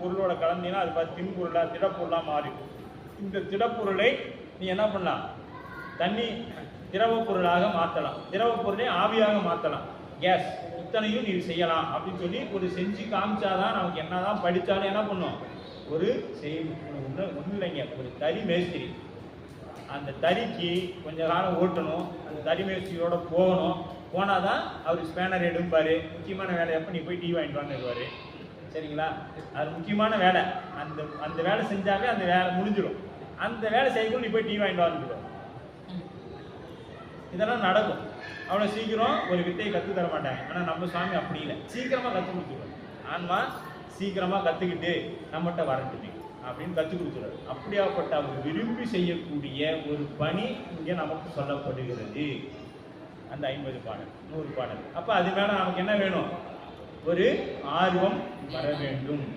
பொருளோட கலந்தீங்கன்னா அது பார்த்து தின்பொருளா திடப்பொருளாக மாறிடும் இந்த திடப்பொருளை நீ என்ன பண்ணலாம்? தண்ணி திரவ பொருளாக மாற்றலாம். திரவ பொருளை ஆவியாக மாற்றலாம். கேஸ் இத்தனையும் நீ செய்யலாம் அப்படின்னு சொல்லி ஒரு செஞ்சு காமிச்சாதான் நமக்கு என்னதான் படித்தாலும் என்ன பண்ணும்? ஒரு செய் ஒன்று ஒன்றும் இல்லைங்க. ஒரு தறி மேஸ்திரி. அந்த தறிக்கு கொஞ்ச காலம் ஓட்டணும். அந்த தறி மேஸ்திரியோட போகணும். போனால் தான் அவர் ஸ்பேனர் எடுப்பார். முக்கியமான வேலை எப்போ நீ போய் டீ வாங்கிட்டு வாங்கிடுவார் சரிங்களா? அது முக்கியமான வேலை. அந்த அந்த வேலை செஞ்சாவே அந்த வேலை முடிஞ்சிடும் அந்த வேலை செய்யக்குள்ள நீ போய் டீ வாங்கிட்டு வந்துடுவார் இதெல்லாம் நடக்கும். அவ்வளோ சீக்கிரம் ஒரு வித்தையை கற்றுத் தர மாட்டாங்க. ஆனால் நம்ம சுவாமி அப்படி இல்லை. சீக்கிரமாக கற்றுக் கொடுத்துருவார். ஆன்மா சீக்கிரமாக கற்றுக்கிட்டு நம்மகிட்ட வரட்டுமே அப்படின்னு கற்றுக் கொடுத்துருவார். அப்படியாப்பட்ட அவர் விரும்பி செய்யக்கூடிய ஒரு பணி இங்கே நமக்கு சொல்லப்படுகிறது. அந்த ஐம்பது பாடல் நூறு பாடல். அப்போ அது மேலே நமக்கு என்ன வேணும்? ஒரு ஆர்வம் வர வேண்டும்.